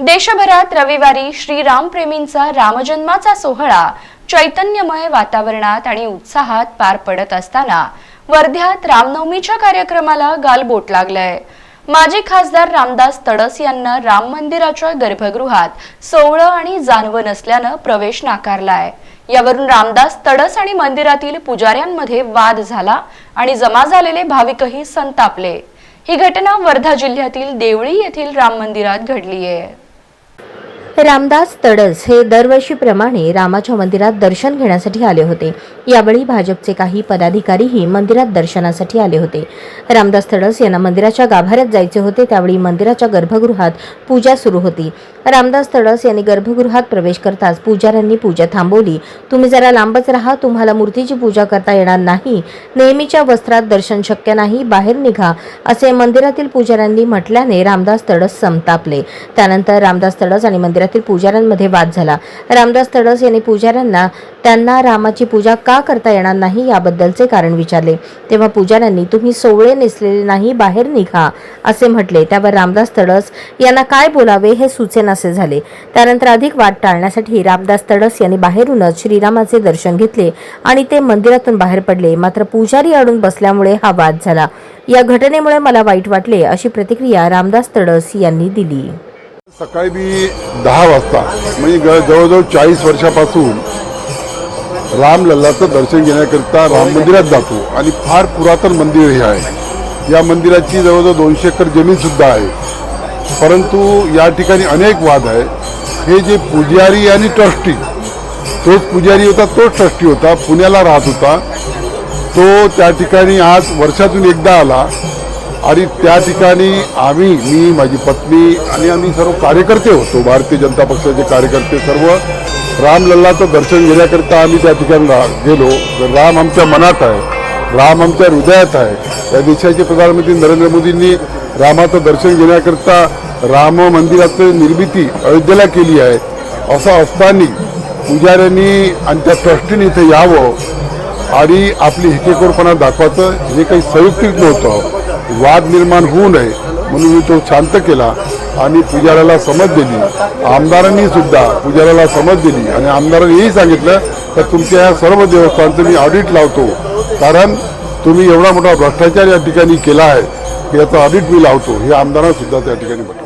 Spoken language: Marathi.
देशभरात रविवारी श्रीरामप्रेमींचा रामजन्माचा सोहळा चैतन्यमय वातावरणात आणि उत्साहात पार पडत असताना वर्ध्यात रामनवमीच्या कार्यक्रमाला गालबोट लागलंय. माजी खासदार रामदास तडस यांना राम मंदिराच्या गर्भगृहात सोवळं आणि जानवं नसल्यानं प्रवेश नाकारलाय. यावरून रामदास तडस आणि मंदिरातील पुजाऱ्यांमध्ये वाद झाला आणि जमा झालेले भाविकही संतापले. ही घटना वर्धा जिल्ह्यातील देवळी येथील राम मंदिरात घडली आहे रामदास तडस हे दरवर्षीप्रमाणे रामाच्या मंदिरात दर्शन घेण्यासाठी आले होते. यावेळी भाजपचे काही पदाधिकारीही मंदिरात दर्शनासाठी आले होते. रामदास तडस यांना मंदिराच्या गाभाऱ्यात जायचे होते त्यावेळी मंदिराच्या गर्भगृहात पूजा सुरू होती. रामदास तडस यांनी गर्भगृहात प्रवेश करताच पुजाऱ्यांनी पूजा थांबवली. तुम्ही जरा लांबच राहा तुम्हाला मूर्तीची पूजा करता येणार नाही. नेहमीच्या वस्त्रात दर्शन शक्य नाही बाहेर निघा असे मंदिरातील पुजाऱ्यांनी म्हटल्याने रामदास तडस संतापले. त्यानंतर रामदास तडस आणि मंदिरातील पुजाऱ्यांमध्ये वाद झाला. रामदास तडस यांनी पुजाऱ्यांना त्यांना रामाची पूजा का करता येणार नाही याबद्दलचे कारण विचारले. तेव्हा पुजाऱ्यांनी तुम्ही सोवळे नेसलेले नाही बाहेर निघा असे म्हटले. त्यावर रामदास तडस यांना काय बोलावे हे असे झाले. त्यानंतर अधिक वाट टाळण्यासाठी रामदास तडस यांनी बाहेरूनच श्रीरामाचे दर्शन घेतले आणि ते मंदिरातून बाहेर पडले. मात्र पुजारी अडून बसल्यामुळे हा वाद झाला. या घटनेमुळे मला वाईट वाटले अशी प्रतिक्रिया रामदास तडस यांनी दिली. सकाळी मी दहा वाजता म्हणजे जवळजवळ चाळीस वर्षापासून रामलल्लाचं दर्शन घेण्याकरिता राम मंदिरात जातो. आणि फार पुरातन मंदिर हे आहे. या मंदिराची जवळजवळ दोनशे एकर जमीन सुद्धा आहे. परंतु या ठिकाणी अनेक वाद आहे. हे जे पुजारी आणि ट्रस्टी तोच पुजारी होता तोच ट्रस्टी होता पुण्याला राहत होता. तो त्या ठिकाणी आज वर्षातून एकदा आला आणि त्या ठिकाणी आम्ही मी माझी पत्नी आणि आम्ही सर्व कार्यकर्ते होतो. भारतीय जनता पक्षाचे कार्यकर्ते सर्व. रामलल्लाचं दर्शन घेण्याकरिता आम्ही त्या ठिकाणी रा- गेलो. राम आमच्या मनात आहे. राम आमच्या हृदयात आहे. या देशाचे प्रधानमंत्री नरेंद्र मोदींनी रामाचं दर्शन घेण्याकरता राम मंदिराची निर्मिती अयोध्येला केली आहे. असं असताना पुजाऱ्यांनी आणि त्या ट्रस्टीने इथे यावं आणि आपली हिकेकोरपणा दाखवायचं. हे काही संयुक्तिक नव्हतं. वाद निर्माण होऊ नये म्हणून मी तो शांत केला आणि पुजाऱ्याला समज दिली. आमदारांनी सुद्धा पुजाऱ्याला समज दिली आणि आमदारांनी हेही सांगितलं तर तुमच्या सर्व देवस्थानचं मी ऑडिट लावतो. कारण तुम्ही एवढा मोठा भ्रष्टाचार या ठिकाणी केला आहे की याचं ऑडिट मी लावतो. हे आमदारांसुद्धा त्या ठिकाणी म्हटलं.